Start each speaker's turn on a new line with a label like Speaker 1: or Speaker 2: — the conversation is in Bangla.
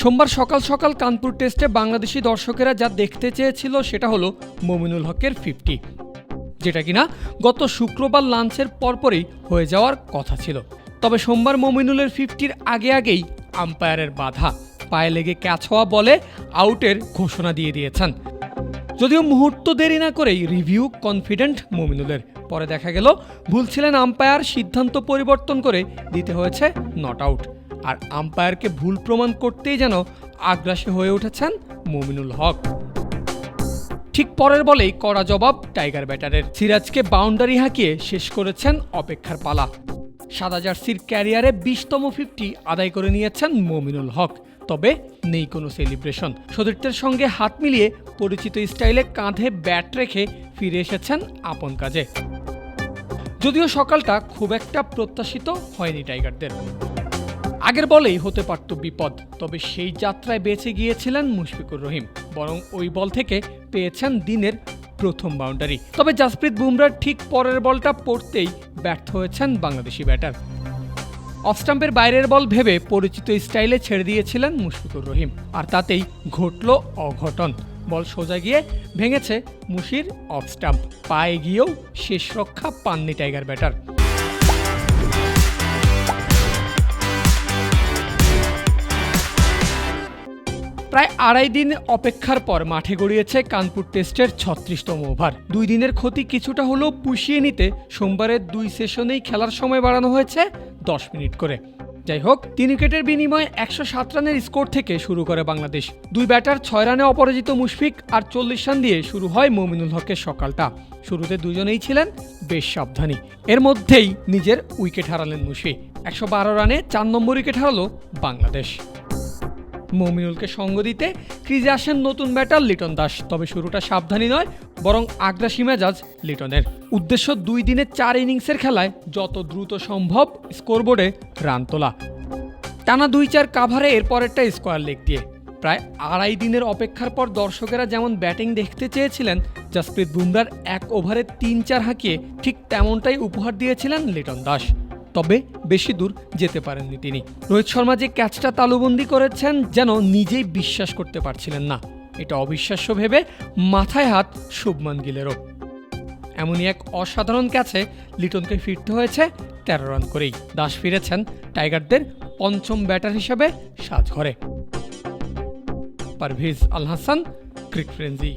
Speaker 1: সোমবার সকাল সকাল কানপুর টেস্টে বাংলাদেশি দর্শকেরা যা দেখতে চেয়েছিল সেটা হলো মমিনুল হকের ফিফটি, যেটা কিনা গত শুক্রবার লাঞ্চের পরপরই হয়ে যাওয়ার কথা ছিল। তবে সোমবার মমিনুলের ফিফটির আগে আগেই আম্পায়ারের বাধা, পায়ে লেগে ক্যাচ হওয়া বলে আউটের ঘোষণা দিয়ে দিয়েছেন। যদিও মুহূর্ত দেরি না করেই রিভিউ কনফিডেন্ট মমিনুলের। পরে দেখা গেল, ভুল ছিলেন আম্পায়ার, সিদ্ধান্ত পরিবর্তন করে দিতে হয়েছে নট আউট। আর আম্পায়ারকে ভুল প্রমাণ করতেই যেন আগ্রাসী হয়ে উঠেছেন মমিনুল হক। ঠিক পরের বলেই কড়া জবাব টাইগার ব্যাটারের। সিরাজকে বাউন্ডারি হাঁকিয়ে শেষ করেছেন অপেক্ষার পালা। সাদা জার্সির ক্যারিয়ারে বিশতম ফিফটি আদায় করে নিয়েছেন মমিনুল হক। তবে নেই কোনো সেলিব্রেশন। সতীর্থের সঙ্গে হাত মিলিয়ে পরিচিত স্টাইলে কাঁধে ব্যাট রেখে ফিরে এসেছেন আপন কাজে। যদিও সকালটা খুব একটা প্রত্যাশিত হয়নি টাইগারদের। আগের বলেই হতে পারত বিপদ, তবে সেই যাত্রায় বেঁচে গিয়েছিলেন মুশফিকুর রহিম, বরং ওই বল থেকে পেয়েছেন দিনের প্রথম বাউন্ডারি। তবে জাসপ্রীত বুমরার ঠিক পরের বলটা পড়তেই ব্যর্থ হয়েছেন বাংলাদেশি ব্যাটার। অফস্টাম্পের বাইরের বল ভেবে পরিচিত স্টাইলে ছেড়ে দিয়েছিলেন মুশফিকুর রহিম, আর তাতেই ঘটল অঘটন। বল সোজা গিয়ে ভেঙেছে মুশির অফস্টাম্প পায়ে গিয়েও শেষ রক্ষা পাননি টাইগার ব্যাটার। প্রায় আড়াই দিন অপেক্ষার পর মাঠে গড়িয়েছে কানপুর টেস্টের ছত্রিশতম ওভার। দুই দিনের ক্ষতি কিছুটা হলেও পুষিয়ে নিতে সোমবারের দুই সেশনেই খেলার সময় বাড়ানো হয়েছে দশ মিনিট করে। যাই হোক, তিন উইকেটের বিনিময়ে একশো সাত রানের স্কোর থেকে শুরু করে বাংলাদেশ। দুই ব্যাটার ছয় রানে অপরাজিত মুশফিক আর চল্লিশ রান দিয়ে শুরু হয় মমিনুল হকের সকালটা। শুরুতে দুজনেই ছিলেন বেশ সাবধানী। এর মধ্যেই নিজের উইকেট হারালেন মুশফিক। একশো বারো রানে চার নম্বর উইকেট হারালো বাংলাদেশ। মমিনুলকে সঙ্গ দিতে ক্রিজে আসেন নতুন ব্যাটার লিটন দাস। তবে শুরুটা সাবধানী নয়, বরং আগ্রাসী মেজাজ লিটনের। উদ্দেশ্য দুই দিনের চার ইনিংসের খেলায় যত দ্রুত সম্ভব স্কোরবোর্ডে রান তোলা। টানা দুই চার কাভারে এরপরেরটা স্কোয়ার লেগ দিয়ে। প্রায় আড়াই দিনের অপেক্ষার পর দর্শকেরা যেমন ব্যাটিং দেখতে চেয়েছিলেন, জাসপ্রীত বুমরার এক ওভারে তিন চার হাঁকিয়ে ঠিক তেমনটাই উপহার দিয়েছিলেন লিটন দাস। তবে বেশি দূর যেতে পারেননি তিনি। রোহিত শর্মা যে ক্যাচটা তালুবন্দি করেছেন যেন নিজেই বিশ্বাস করতে পারছিলেন না। এটা অবিশ্বাস্য ভেবে মাথায় হাত শুভমান গিলেরও। এমনই এক অসাধারণ ক্যাচে লিটনকে ফিরতে হয়েছে তেরো রান করেই। দাস ফিরেছেন টাইগারদের পঞ্চম ব্যাটার হিসেবে সাজঘরে। পারভেজ আল হাসান ক্রিক ফ্রেন্সি।